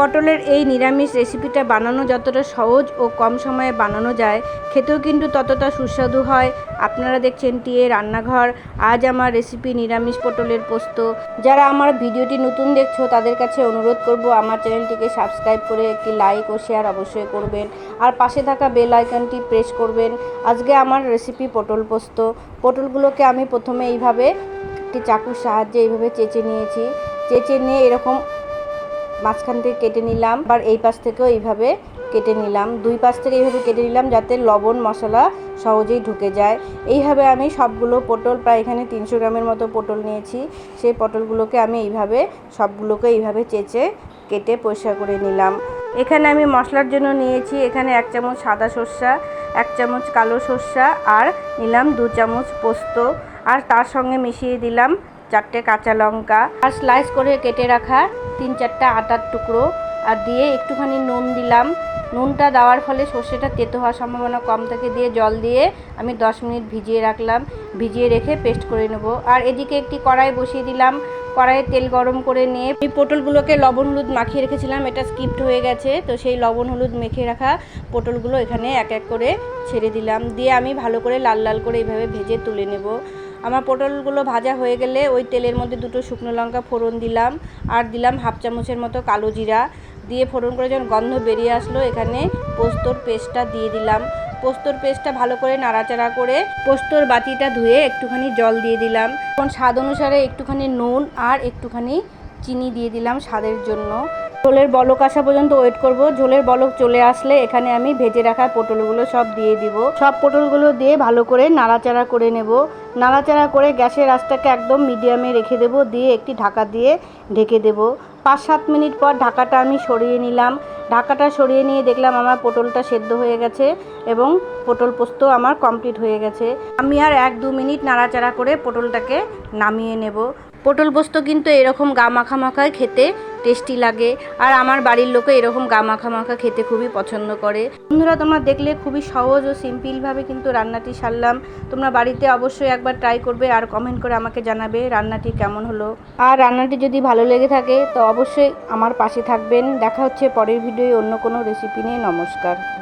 পটলের এই নিরামিষ রেসিপিটা বানানো যতটা সহজ ও কম সময়ে বানানো যায়, খেতেও কিন্তু ততটা সুস্বাদু হয়। আপনারা দেখছেন টিয়ে রান্নাঘর। আজ আমার রেসিপি নিরামিষ পটলের পোস্ত। যারা আমার ভিডিওটি নতুন দেখছ, তাদের কাছে অনুরোধ করব আমার চ্যানেলটিকে সাবস্ক্রাইব করে একটি লাইক ও শেয়ার অবশ্যই করবেন। আর পাশে থাকা বেল আইকনটি প্রেস করবেন। আজকে আমার রেসিপি পটল পোস্ত। পটলগুলোকে আমি প্রথমে এইভাবে একটি চাকুর সাহায্যে এইভাবে চেঁচে নিয়েছি। চেঁচে নিয়ে এরকম মাঝখান থেকে কেটে নিলাম। আবার এই পাশ থেকেও এইভাবে কেটে নিলাম। দুই পাশ থেকে এইভাবে কেটে নিলাম যাতে লবণ, মশলা সহজেই ঢুকে যায়। এইভাবে আমি সবগুলো পটল প্রায় এখানে তিনশো গ্রামের মতো পটল নিয়েছি। সেই পটলগুলোকে আমি এইভাবে, সবগুলোকে এইভাবে চেঁচে কেটে পরিষ্কার করে নিলাম। এখানে আমি মশলার জন্য নিয়েছি এখানে এক চামচ সাদা সর্ষা, এক চামচ কালো সর্ষা আর নিলাম দু চামচ পোস্ত। আর তার সঙ্গে মিশিয়ে দিলাম চারটে কাঁচা লঙ্কা আর স্লাইস করে কেটে রাখা তিন চারটা আটার টুকরো আর দিয়ে একটুখানি নুন দিলাম। নুনটা দেওয়ার ফলে সর্ষেটা তেতো হওয়ার সম্ভাবনা কম থাকে। দিয়ে জল দিয়ে আমি 10 মিনিট ভিজিয়ে রাখলাম। ভিজিয়ে রেখে পেস্ট করে নেব। আর এদিকে একটি কড়াই বসিয়ে দিলাম। কড়াইয়ে তেল গরম করে নিয়ে এই পটলগুলোকে লবণ হলুদ মাখিয়ে রেখেছিলাম। এটা স্কিপ্ট হয়ে গেছে। তো সেই লবণ হলুদ মেখে রাখা পটলগুলো এখানে এক এক করে ছেড়ে দিলাম। দিয়ে আমি ভালো করে লাল লাল করে এইভাবে ভেজে তুলে নেব। আমার পটলগুলো ভাজা হয়ে গেলে ওই তেলের মধ্যে দুটো শুকনো লঙ্কা ফোড়ন দিলাম আর দিলাম হাফ চামচের মতো কালো জিরা। দিয়ে ফোড়ন করে যখন গন্ধ বেরিয়ে আসলো, এখানে পোস্তর পেস্টটা দিয়ে দিলাম। পোস্তর পেস্টটা ভালো করে নাড়াচাড়া করে পোস্তর বাটিটা ধুয়ে একটুখানি জল দিয়ে দিলাম। এখন স্বাদ অনুসারে একটুখানি নুন আর একটুখানি চিনি দিয়ে দিলাম স্বাদের জন্য। ঝোলের বলক আসা পর্যন্ত ওয়েট করব। ঝোলের বলক চলে আসলে এখানে আমি ভেজে রাখা পটলগুলো সব দিয়ে দিব। সব পটলগুলো দিয়ে ভালো করে নাড়াচাড়া করে নেব। নাড়াচাড়া করে গ্যাসের আঁচটাকে একদম মিডিয়ামে রেখে দেব। দিয়ে একটি ঢাকা দিয়ে ঢেকে দেব। পাঁচ সাত মিনিট পর ঢাকাটা আমি সরিয়ে নিলাম। ঢাকাটা সরিয়ে নিয়ে দেখলাম আমার পটলটা সেদ্ধ হয়ে গেছে এবং পটল পোস্ত আমার কমপ্লিট হয়ে গেছে। আমি আর এক দু মিনিট নাড়াচাড়া করে পটলটাকে নামিয়ে নেব। পটল পোস্ত কিন্তু এরকম গা মাখা মাখায় খেতে টেস্টি লাগে। আর আমার বাড়ির লোকে এরকম গা মাখা মাখা খেতে খুবই পছন্দ করে। বন্ধুরা, তোমরা দেখলে খুবই সহজ ও সিম্পিলভাবে কিন্তু রান্নাটি সারলাম। তোমরা বাড়িতে অবশ্যই একবার ট্রাই করবে আর কমেন্ট করে আমাকে জানাবে রান্নাটি কেমন হলো। আর রান্নাটি যদি ভালো লেগে থাকে, তো অবশ্যই আমার পাশে থাকবেন। দেখা হচ্ছে পরের ভিডিওয়ে অন্য কোনো রেসিপি নিয়ে। নমস্কার।